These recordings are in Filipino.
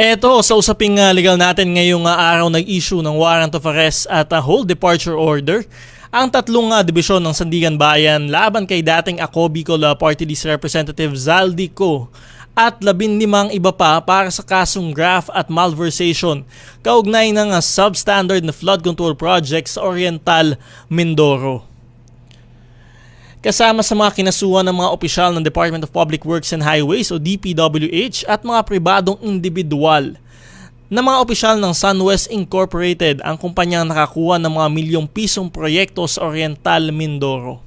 Eto, sa usaping uh, legal natin ngayong uh, araw nag-issue ng warrant of arrest at uh, whole departure order ang tatlong uh, dibisyon ng Sandigan Bayan laban kay dating ako Bicol uh, Party List Representative Zaldico at labinlimang iba pa para sa kasong graft at malversation kaugnay ng uh, substandard na flood control project sa Oriental Mindoro. Kasama sa mga kinasuhan ng mga opisyal ng Department of Public Works and Highways o DPWH at mga pribadong individual na mga opisyal ng SunWest Incorporated ang kumpanyang nakakuha ng mga milyong pisong proyekto sa Oriental Mindoro.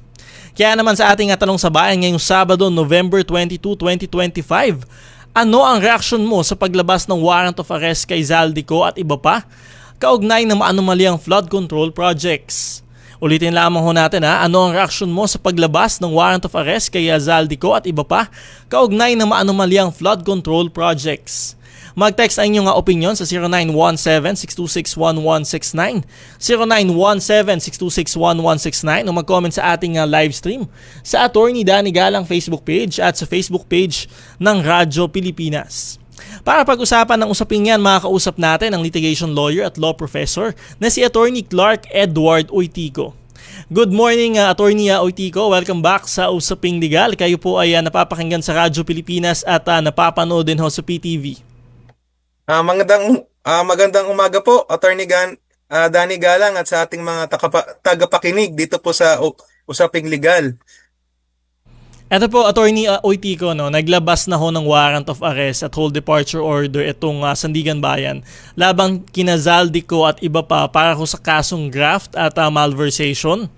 Kaya naman sa ating tanong sa bayan ngayong Sabado, November 22, 2025, ano ang reaksyon mo sa paglabas ng warrant of arrest kay Zaldico at iba pa? Kaugnay ng maanomaliang flood control projects. Ulitin lamang ho natin ha, ano ang reaksyon mo sa paglabas ng warrant of arrest kay Zaldico at iba pa kaugnay ng maanomaliang flood control projects. Mag-text ang inyong opinion sa 0917-626-1169, 0917-626-1169 o mag-comment sa ating uh, live stream sa Attorney Danny Galang Facebook page at sa Facebook page ng Radyo Pilipinas. Para pag-usapan ng usaping yan, makakausap natin ang litigation lawyer at law professor na si Attorney Clark Edward Oitico. Good morning, uh, Attorney uh. Welcome back sa Usaping Legal. Kayo po ay uh, napapakinggan sa Radyo Pilipinas at uh, napapanood din ho sa PTV. Uh, magandang uh, magandang umaga po, Attorney Gan, uh, Danny Galang at sa ating mga tagapakinig dito po sa uh, Usaping Legal. Ito po, Attorney uh, Oitico, no, naglabas na ho ng warrant of arrest at whole departure order itong uh, Sandigan Bayan labang kina Zaldico at iba pa para ho sa kasong graft at uh, malversation.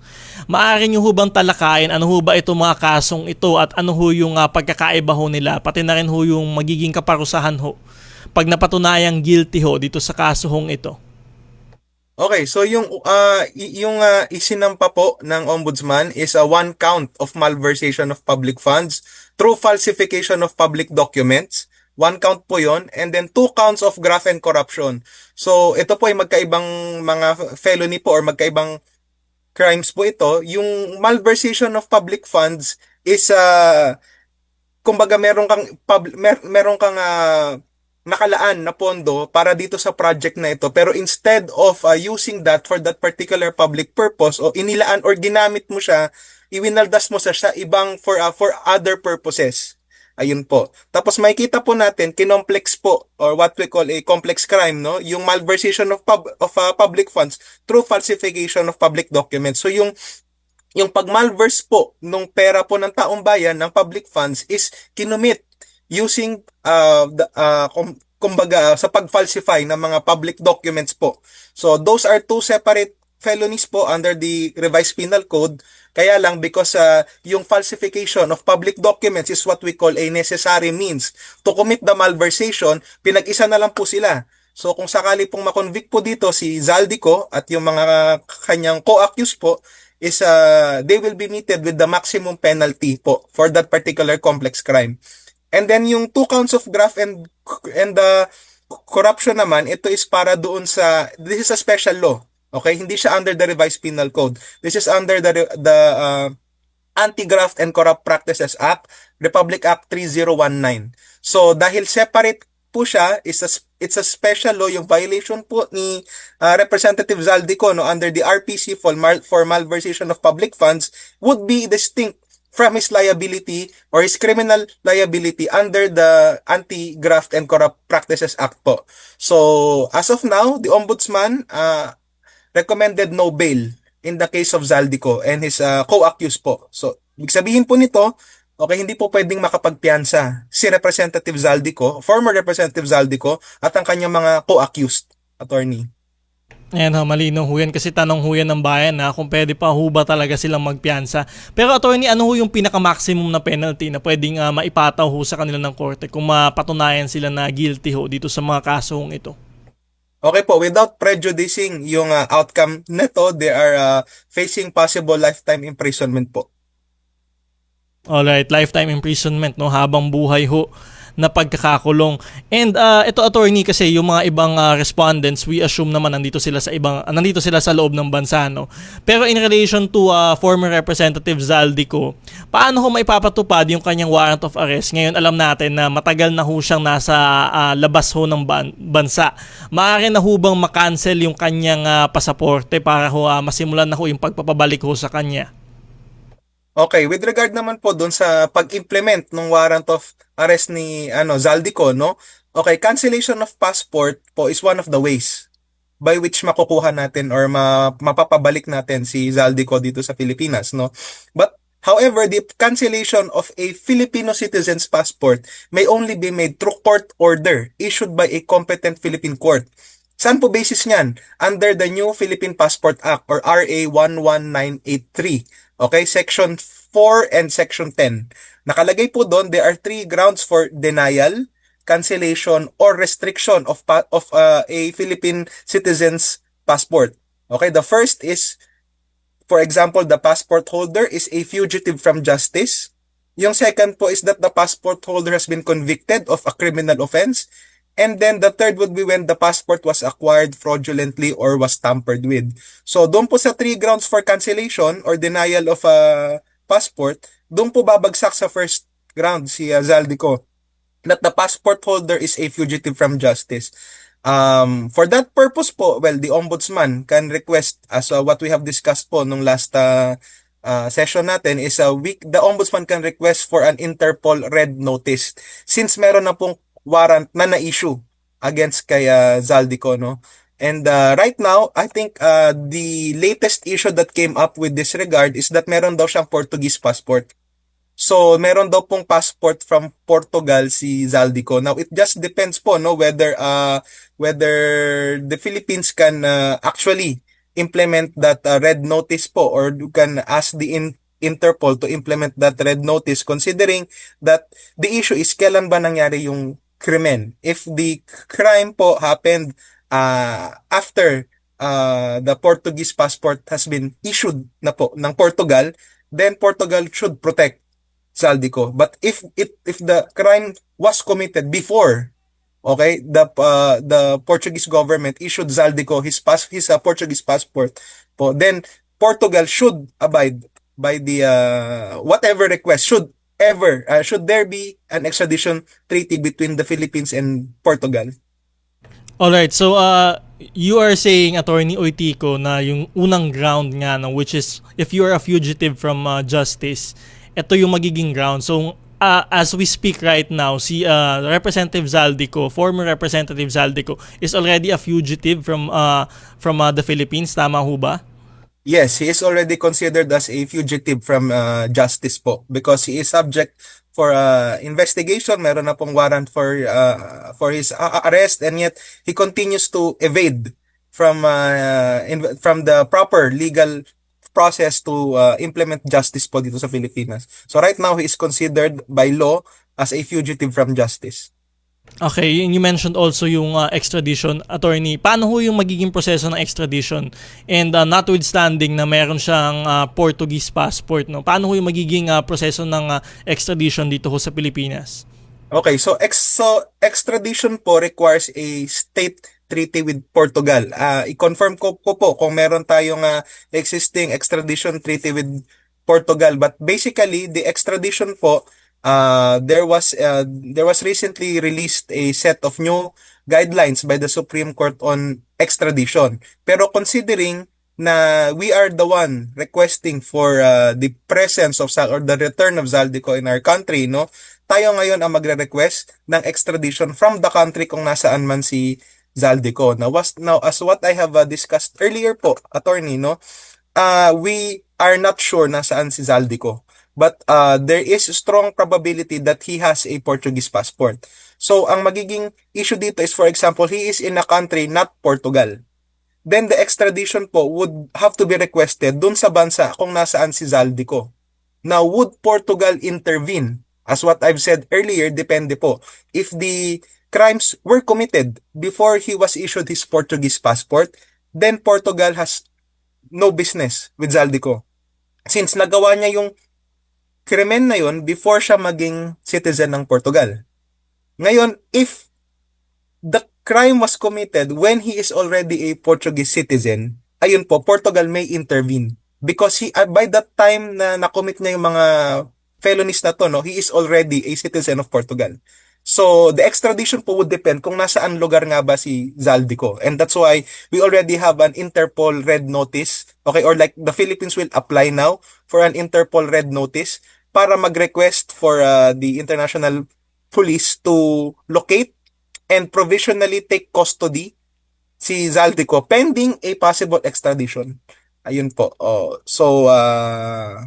Maaari nyo ho bang talakayin ano ho ba itong mga kasong ito at ano ho yung uh, pagkakaiba ho nila pati na rin ho yung magiging kaparusahan ho pag napatunayang guilty ho dito sa kaso hong ito? Okay, so yung uh, yung uh, isinampa po ng ombudsman is a one count of malversation of public funds through falsification of public documents. One count po yon and then two counts of graft and corruption. So ito po ay magkaibang mga felony po or magkaibang crimes po ito. Yung malversation of public funds is uh, kumbaga meron kang pub, mer, meron kang uh, nakalaan na pondo para dito sa project na ito. Pero instead of uh, using that for that particular public purpose o inilaan or ginamit mo siya, iwinaldas mo sa siya ibang for uh, for other purposes. Ayun po. Tapos makikita po natin kinomplex po or what we call a complex crime no, yung malversation of pub, of uh, public funds through falsification of public documents. So yung yung pag-malverse po nung pera po ng taong bayan ng public funds is kinumit using uh, the, uh, kum, kumbaga sa pag-falsify ng mga public documents po. So those are two separate felonies po under the revised penal code. Kaya lang because uh, yung falsification of public documents is what we call a necessary means to commit the malversation, pinag-isa na lang po sila. So kung sakali pong makonvict po dito si Zaldico at yung mga kanyang co-accused po is uh, they will be meted with the maximum penalty po for that particular complex crime. And then yung two counts of graft and and the corruption naman, ito is para doon sa this is a special law. Okay? Hindi siya under the revised penal code. This is under the the uh, Anti-Graft and Corrupt Practices Act, Republic Act 3019. So dahil separate po siya, is a, it's a special law yung violation po ni uh, Representative Zaldico no under the RPC for, mal, for malversation of public funds would be distinct from his liability or his criminal liability under the Anti-Graft and Corrupt Practices Act po. So, as of now, the Ombudsman uh, recommended no bail in the case of Zaldico and his uh, co-accused po. So, ibig sabihin po nito, okay, hindi po pwedeng makapagpiansa si Representative Zaldico, former Representative Zaldico, at ang kanyang mga co-accused attorney. Ayan ho, malinaw ho yan kasi tanong ho yan ng bayan na kung pwede pa ho ba talaga silang magpiansa. Pero attorney, ano ho yung pinaka-maximum na penalty na pwedeng uh, maipataw ho sa kanila ng korte kung mapatunayan sila na guilty ho dito sa mga kasong ito? Okay po, without prejudicing yung uh, outcome nito, they are uh, facing possible lifetime imprisonment po. Alright, lifetime imprisonment no habang buhay ho na pagkakakulong. And uh, ito attorney kasi yung mga ibang uh, respondents, we assume naman nandito sila sa ibang uh, nandito sila sa loob ng bansa no. Pero in relation to uh, former representative Zaldico, paano ho maipapatupad yung kanyang warrant of arrest? Ngayon alam natin na matagal na ho siyang nasa uh, labas ho ng ban- bansa. Maaari na ho bang makancel yung kanyang uh, pasaporte para ho uh, masimulan na ho yung pagpapabalik ho sa kanya? Okay, with regard naman po doon sa pag-implement ng warrant of arrest ni ano Zaldico, no? Okay, cancellation of passport po is one of the ways by which makukuha natin or ma mapapabalik natin si Zaldico dito sa Pilipinas, no? But however, the cancellation of a Filipino citizen's passport may only be made through court order issued by a competent Philippine court. Saan po basis niyan? Under the new Philippine Passport Act or RA 11983. Okay, Section 4 and Section 10. Nakalagay po doon, there are three grounds for denial, cancellation, or restriction of of uh, a Philippine citizen's passport. Okay, the first is, for example, the passport holder is a fugitive from justice. Yung second po is that the passport holder has been convicted of a criminal offense. And then the third would be when the passport was acquired fraudulently or was tampered with. So doon po sa three grounds for cancellation or denial of a passport, doon po babagsak sa first ground si uh, Zaldico that the passport holder is a fugitive from justice. Um, for that purpose po, well, the ombudsman can request as uh, what we have discussed po nung last uh, uh, session natin is a week the ombudsman can request for an Interpol red notice since meron na pong warrant na na-issue against kay uh, Zaldico, no? And uh, right now, I think uh, the latest issue that came up with this regard is that meron daw siyang Portuguese passport. So, meron daw pong passport from Portugal si Zaldico. Now, it just depends po no whether uh whether the Philippines can uh, actually implement that uh, red notice po or you can ask the in Interpol to implement that red notice considering that the issue is kailan ba nangyari yung krimen. If the crime po happened uh, after uh, the Portuguese passport has been issued na po ng Portugal, then Portugal should protect Zaldico. But if it if the crime was committed before, okay, the uh, the Portuguese government issued Zaldico his pass his uh, Portuguese passport po, then Portugal should abide by the uh, whatever request should ever uh, should there be an extradition treaty between the Philippines and Portugal? Alright, so uh, you are saying, Attorney Oitico, na yung unang ground nga, no, which is if you are a fugitive from uh, justice, ito yung magiging ground. So, uh, as we speak right now, si uh, Representative Zaldico, former Representative Zaldico, is already a fugitive from uh, from uh, the Philippines. Tama ho ba? Yes, he is already considered as a fugitive from uh, justice po because he is subject for uh, investigation. Meron na pong warrant for uh, for his uh, arrest and yet he continues to evade from uh, in, from the proper legal process to uh, implement justice po dito sa Pilipinas. So right now he is considered by law as a fugitive from justice. Okay, you mentioned also yung uh, extradition attorney. Paano ho yung magiging proseso ng extradition? And uh, notwithstanding na meron siyang uh, Portuguese passport, no? Paano ho yung magiging uh, proseso ng uh, extradition dito ho sa Pilipinas? Okay, so, ex so extradition po requires a state treaty with Portugal. Uh, i-confirm ko po po kung meron tayong uh, existing extradition treaty with Portugal. But basically, the extradition po uh, there was uh, there was recently released a set of new guidelines by the Supreme Court on extradition. Pero considering na we are the one requesting for uh, the presence of Sal or the return of Zaldico in our country, no? Tayo ngayon ang magre-request ng extradition from the country kung nasaan man si Zaldico. Now, was, now as what I have uh, discussed earlier po, attorney, no? Uh, we are not sure nasaan si Zaldico but uh, there is strong probability that he has a Portuguese passport. So, ang magiging issue dito is, for example, he is in a country not Portugal. Then the extradition po would have to be requested dun sa bansa kung nasaan si Zaldico. Now, would Portugal intervene? As what I've said earlier, depende po. If the crimes were committed before he was issued his Portuguese passport, then Portugal has no business with Zaldico. Since nagawa niya yung krimen na yun before siya maging citizen ng Portugal. Ngayon, if the crime was committed when he is already a Portuguese citizen, ayun po, Portugal may intervene. Because he, uh, by that time na nakomit niya yung mga felonies na to, no, he is already a citizen of Portugal. So, the extradition po would depend kung nasaan lugar nga ba si Zaldico. And that's why we already have an Interpol red notice. Okay, or like the Philippines will apply now for an Interpol red notice para mag-request for uh, the international police to locate and provisionally take custody si Zaldico pending a possible extradition. Ayun po. Oh, so, uh,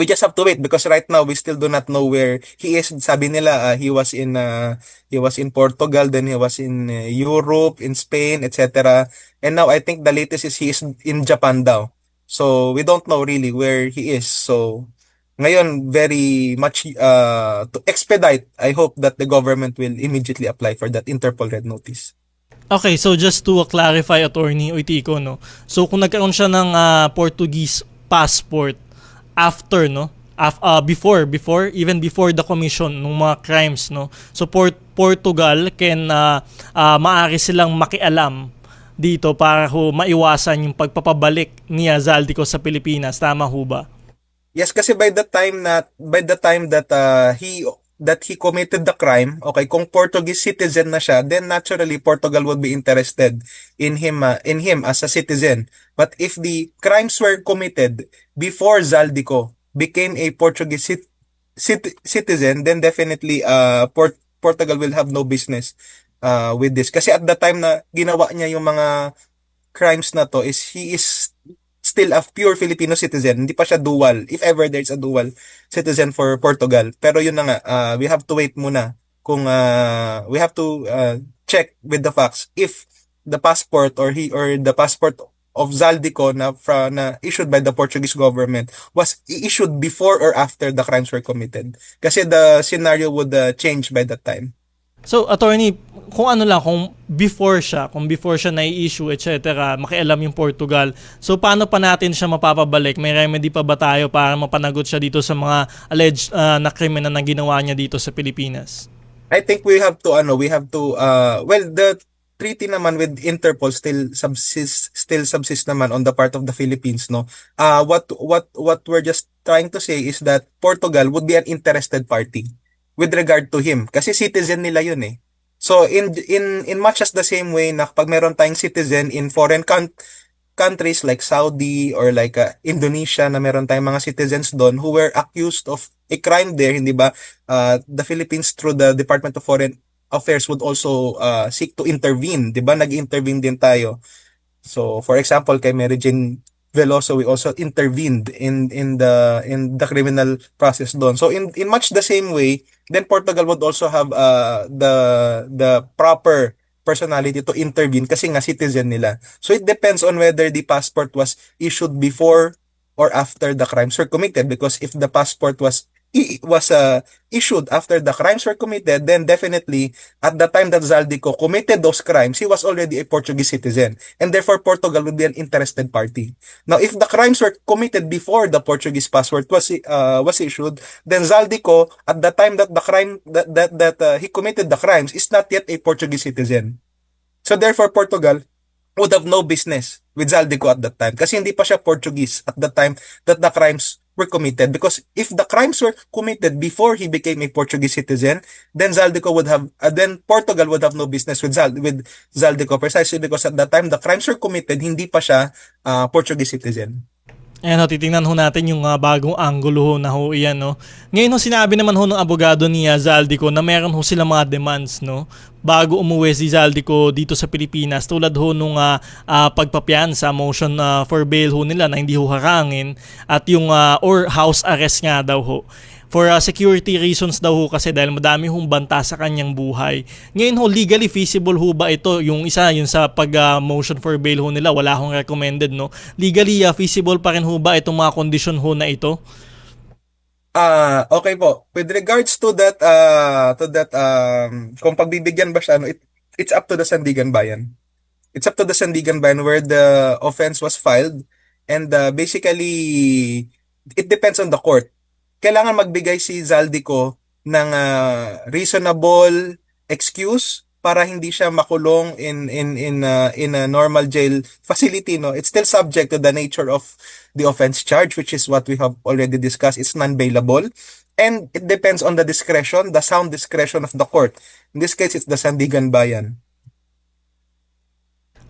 we just have to wait because right now we still do not know where he is. Sabi nila uh, he was in uh, he was in Portugal, then he was in uh, Europe, in Spain, etc. And now I think the latest is he is in Japan daw. So we don't know really where he is. So ngayon very much uh, to expedite, I hope that the government will immediately apply for that Interpol red notice. Okay, so just to clarify, Attorney Oitiko, no? So kung nagkaroon siya ng ah, Portuguese passport after, no? Af, ah, before, before, even before the commission ng mga crimes, no? So Port Portugal can, uh, maari silang makialam dito para ho maiwasan yung pagpapabalik ni Zaldico sa Pilipinas. Tama ho ba? Yes, kasi by the time na by the time that uh, he that he committed the crime, okay, kung Portuguese citizen na siya, then naturally Portugal would be interested in him uh, in him as a citizen. But if the crimes were committed before Zaldico became a Portuguese cit- cit- citizen, then definitely uh Port- Portugal will have no business uh with this. Kasi at the time na ginawa niya yung mga crimes na to is he is still a pure Filipino citizen. Hindi pa siya dual. If ever there's a dual citizen for Portugal. Pero yun na nga, uh, we have to wait muna kung uh, we have to uh, check with the facts if the passport or he or the passport of Zaldico na, fra, na issued by the Portuguese government was issued before or after the crimes were committed. Kasi the scenario would uh, change by that time. So, attorney, kung ano lang, kung before siya, kung before siya na-issue, etc., makialam yung Portugal, so paano pa natin siya mapapabalik? May remedy pa ba tayo para mapanagot siya dito sa mga alleged uh, na krimen na ginawa niya dito sa Pilipinas? I think we have to, ano, we have to, uh, well, the treaty naman with Interpol still subsist still subsist naman on the part of the Philippines no uh what what what we're just trying to say is that Portugal would be an interested party with regard to him kasi citizen nila yun eh so in in in much as the same way na pag meron tayong citizen in foreign coun- countries like Saudi or like uh, Indonesia na meron tayong mga citizens doon who were accused of a crime there hindi ba uh, the Philippines through the Department of Foreign Affairs would also uh, seek to intervene, 'di ba? Nag-intervene din tayo. So, for example, kay Mary Jane Veloso, we also intervened in in the in the criminal process doon. So, in in much the same way, then Portugal would also have uh, the the proper personality to intervene kasi nga citizen nila. So, it depends on whether the passport was issued before or after the crimes were committed because if the passport was was uh, issued after the crimes were committed, then definitely at the time that Zaldico committed those crimes, he was already a Portuguese citizen, and therefore Portugal would be an interested party. Now, if the crimes were committed before the Portuguese passport was uh, was issued, then Zaldico at the time that the crime that that that uh, he committed the crimes is not yet a Portuguese citizen. So therefore, Portugal would have no business with Zaldico at that time kasi hindi pa siya Portuguese at the time that the crimes were committed because if the crimes were committed before he became a Portuguese citizen then Zaldico would have uh, then Portugal would have no business with Zal with Zaldico precisely because at that time the crimes were committed hindi pa siya uh, Portuguese citizen Ayan ho, titingnan ho natin yung uh, bagong angulo ho na ho iyan no. Ngayon ho sinabi naman ho ng abogado ni uh, Zaldico na meron ho sila mga demands no bago umuwi si Zaldico dito sa Pilipinas tulad ho nung uh, uh, pagpapiyansa motion uh, for bail ho nila na hindi ho harangin at yung uh, or house arrest nga daw ho for uh, security reasons daw ho kasi dahil madami hong banta sa kanyang buhay. Ngayon ho, legally feasible ho ba ito? Yung isa, yung sa pag uh, motion for bail ho nila, wala hong recommended, no? Legally uh, feasible pa rin ho ba itong mga condition ho na ito? Ah, okay po. With regards to that uh to that um kung pagbibigyan ba siya ano, it, it's up to the Sandigan Bayan. It's up to the Sandigan Bayan where the offense was filed and uh, basically it depends on the court. Kailangan magbigay si Zaldico ng ah, reasonable excuse para hindi siya makulong in in in ah, in a normal jail facility no? It's still subject to the nature of the offense charge which is what we have already discussed. It's non-bailable. And it depends on the discretion the sound discretion of the court. In this case it's the Sandigan Bayan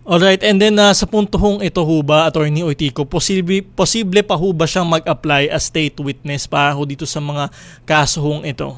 Alright, and then uh, sa punto hong ito ho ba, Attorney Oitico, posible, posible pa ho ba siyang mag-apply as state witness para ho dito sa mga kaso hong ito?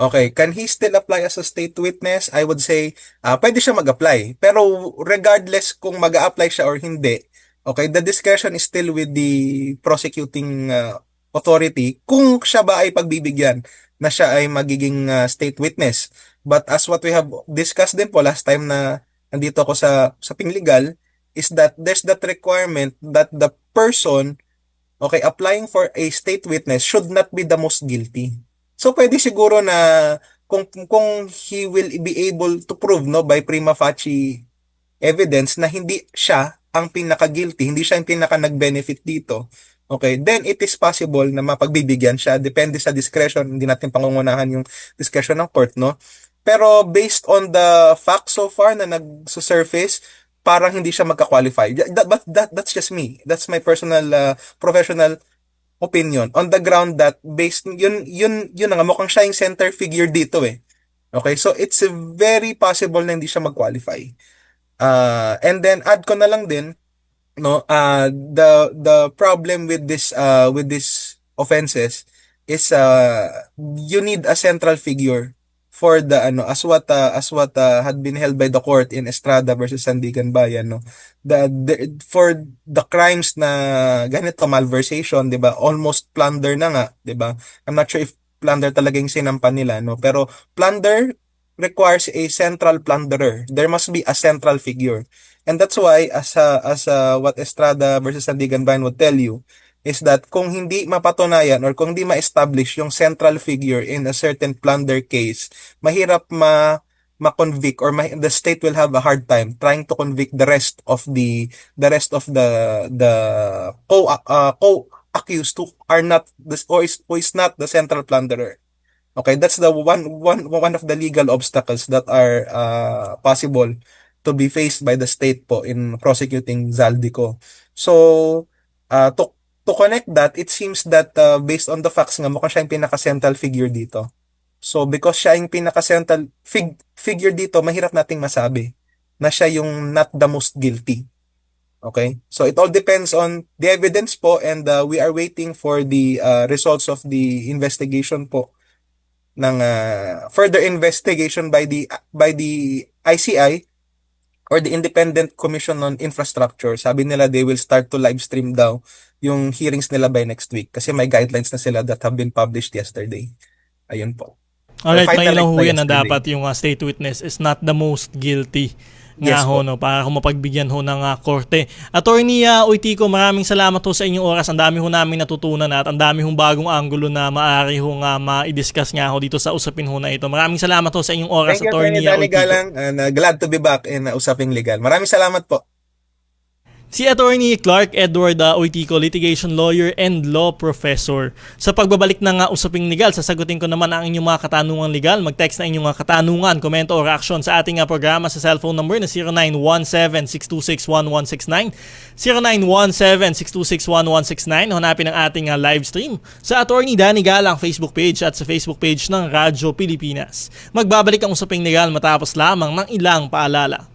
Okay, can he still apply as a state witness? I would say, ah pwede siya mag-apply. Pero regardless kung mag apply siya or hindi, okay, the discretion is still with the prosecuting ah, authority kung siya ba ay pagbibigyan na siya ay magiging ah, state witness. But as what we have discussed din po last time na nandito ako sa sa Legal is that there's that requirement that the person okay applying for a state witness should not be the most guilty. So pwede siguro na kung kung he will be able to prove no by prima facie evidence na hindi siya ang pinaka-guilty, hindi siya yung pinaka nag-benefit dito. Okay, then it is possible na mapagbibigyan siya depende sa discretion, hindi natin pangungunahan yung discretion ng court, no? Pero based on the facts so far na nag-surface, parang hindi siya magka-qualify. That, but that, that's just me. That's my personal uh, professional opinion on the ground that based yun yun yun na nga mukhang siya yung center figure dito eh. Okay, so it's very possible na hindi siya mag-qualify. Uh, and then add ko na lang din no uh the the problem with this uh with this offenses is uh you need a central figure for the ano as what uh, as what uh, had been held by the court in Estrada versus Sandigan Bayan no? The, the for the crimes na ganito malversation 'di ba? Almost plunder na nga 'di ba? I'm not sure if plunder talaga yung sinampan nila no? Pero plunder requires a central plunderer. There must be a central figure. And that's why as uh, as uh, what Estrada versus Sandigan Bayan would tell you is that kung hindi mapatunayan or kung hindi ma-establish yung central figure in a certain plunder case, mahirap ma ma-convict or ma- the state will have a hard time trying to convict the rest of the the rest of the the co uh, co accused who are not this or is, who is not the central plunderer. Okay, that's the one one one of the legal obstacles that are uh, possible to be faced by the state po in prosecuting Zaldico. So, uh, to to connect that, it seems that uh, based on the facts nga mukhang siya yung pinaka-central figure dito. So because siya yung pinaka-central fig- figure dito, mahirap nating masabi na siya yung not the most guilty. Okay? So it all depends on the evidence po and uh, we are waiting for the uh, results of the investigation po ng uh, further investigation by the by the ICI or the Independent Commission on Infrastructure, sabi nila they will start to live stream daw yung hearings nila by next week kasi may guidelines na sila that have been published yesterday. Ayun po. Alright, may yan na dapat yung uh, state witness is not the most guilty nga Yes ho, po. no, para ho mapagbigyan ho ng uh, korte. Attorney uh, Oitico, maraming salamat ho sa inyong oras. Ang dami ho namin natutunan at ang dami hong bagong angulo na maaari ho nga ma-discuss nga ho dito sa usapin ho na ito. Maraming salamat ho sa inyong oras, Thank you, Attorney Attorney uh, Danny Oitico. Galang and uh, glad to be back in uh, Usaping Legal. Maraming salamat po. Si Attorney Clark Edward uh, Oitico, litigation lawyer and law professor. Sa pagbabalik ng uh, usaping legal, sasagutin ko naman ang inyong mga katanungan legal. Mag-text na inyong mga katanungan, komento o reaction sa ating uh, programa sa cellphone number na 0917-626-1169, 0917-626-1169. Hanapin ang ating uh, live stream sa Attorney Danny Galang Facebook page at sa Facebook page ng Radyo Pilipinas. Magbabalik ang usaping legal matapos lamang ng ilang paalala.